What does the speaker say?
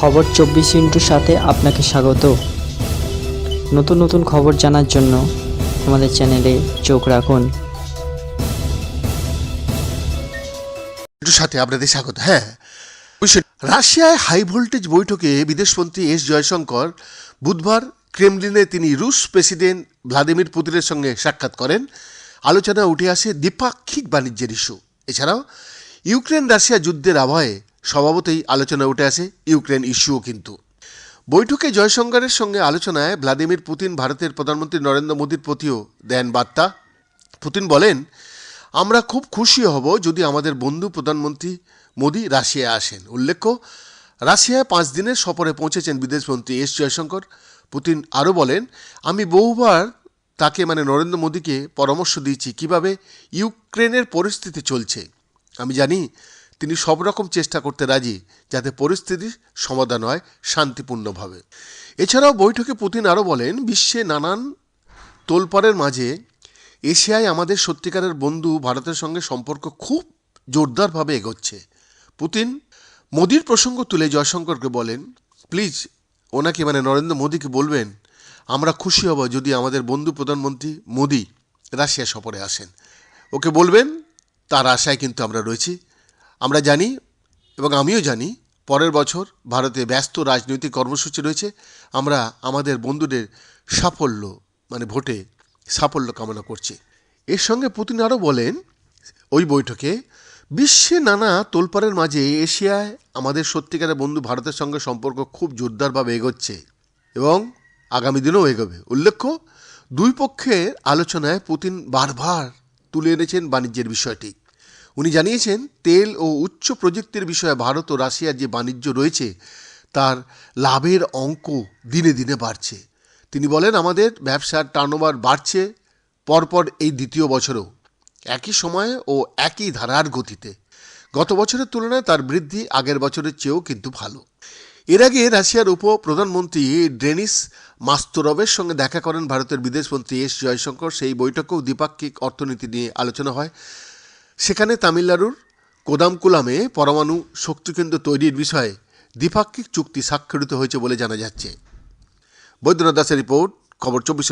খবর চব্বিশ ইন্টুর সাথে আপনাকে স্বাগত। নতুন নতুন খবর জানার জন্য আমাদের চ্যানেলে চোখ রাখুন। সাথে আপনাদের স্বাগত হ্যাঁ। রাশিয়ায় হাই ভোল্টেজ বৈঠকে বিদেশমন্ত্রী এস জয়শঙ্কর বুধবার ক্রেমলিনে তিনি রুশ প্রেসিডেন্ট ভ্লাদিমির পুতিনের সঙ্গে সাক্ষাৎ করেন। আলোচনা উঠে আসে দ্বিপাক্ষিক বাণিজ্যের ইস্যু। এছাড়াও ইউক্রেন রাশিয়া যুদ্ধের আবহে স্বভাবতই আলোচনা উঠে আসে ইউক্রেন ইস্যুও কিন্তু। বৈঠকে জয়শঙ্করের সঙ্গে আলোচনায় ভ্লাদিমির পুতিন ভারতের প্রধানমন্ত্রী নরেন্দ্র মোদীর প্রতিও দেন বার্তা। পুতিন বলেন, আমরা খুব খুশি হব যদি আমাদের বন্ধু প্রধানমন্ত্রী মোদী রাশিয়ায় আসেন। উল্লেখ্য, রাশিয়ায় পাঁচ দিনের সফরে পৌঁছেছেন বিদেশমন্ত্রী এস জয়শঙ্কর। পুতিন আরও বলেন, আমি বহুবার তাকে মানে নরেন্দ্র মোদীকে পরামর্শ দিয়েছি কীভাবে ইউক্রেনের পরিস্থিতি চলছে। আমি জানি তিনি সব রকম চেষ্টা করতে রাজি, যাতে পরিস্থিতির সমাধান হয় শান্তিপূর্ণভাবে। এছাড়াও বৈঠকে পুতিন আরও বলেন, বিশ্বে নানান তোলপাড়ের মাঝে এশিয়ায় আমাদের সত্যিকারের বন্ধু ভারতের সঙ্গে সম্পর্ক খুব জোরদারভাবে এগোচ্ছে। পুতিন মোদির প্রসঙ্গ তুলে জয়শঙ্করকে বলেন, প্লিজ, ওনাকে মানে নরেন্দ্র মোদীকে বলবেন, আমরা খুশি হব যদি আমাদের বন্ধু প্রধানমন্ত্রী মোদি রাশিয়া সফরে আসেন। ওকে বলবেন, তার আশায় কিন্তু আমরা রয়েছি। আমরা জানি এবং আমিও জানি পরের বছর ভারতে ব্যস্ত রাজনৈতিক কর্মসূচি রয়েছে। আমরা আমাদের বন্ধুদের সাফল্য মানে ভোটে সাফল্য কামনা করছি। এর সঙ্গে পুতিন আরও বলেন, ওই বৈঠকে বিশ্বে নানা তোলপাড়ের মাঝে এশিয়ায় আমাদের সত্যিকারের বন্ধু ভারতের সঙ্গে সম্পর্ক খুব জোরদারভাবে এগোচ্ছে এবং আগামী দিনেও এগোবে। উল্লেখ্য, দুই পক্ষের আলোচনায় পুতিন বারবার তুলে এনেছেন বাণিজ্যের বিষয়টি। উনি জানিয়েছেন, তেল ও উচ্চ প্রযুক্তির বিষয়ে ভারত ও রাশিয়ার যে বাণিজ্য রয়েছে, তার লাভের অঙ্ক দিনে দিনে বাড়ছে। তিনি বলেন, আমাদের ব্যবসার টার্নওভার বাড়ছে পরপর এই দ্বিতীয় বছরও, একই সময়ে ও একই ধারার গতিতে। গত বছরের তুলনায় তার বৃদ্ধি আগের বছরের চেয়েও কিন্তু ভালো। এর আগে রাশিয়ার উপ প্রধানমন্ত্রী ডেনিস মাস্তরবের সঙ্গে দেখা করেন ভারতের বিদেশমন্ত্রী এস জয়শঙ্কর। সেই বৈঠকেও দ্বিপাক্ষিক অর্থনীতি নিয়ে আলোচনা হয়। সেখানে তামিলনাড়ুর কোদামকুলামে পরমাণু শক্তিকেন্দ্র তৈরির বিষয়ে দ্বিপাক্ষিক চুক্তি স্বাক্ষরিত হয়েছে বলে জানা যাচ্ছে। বৈদ্যনাথ দাসের রিপোর্ট, খবর চব্বিশ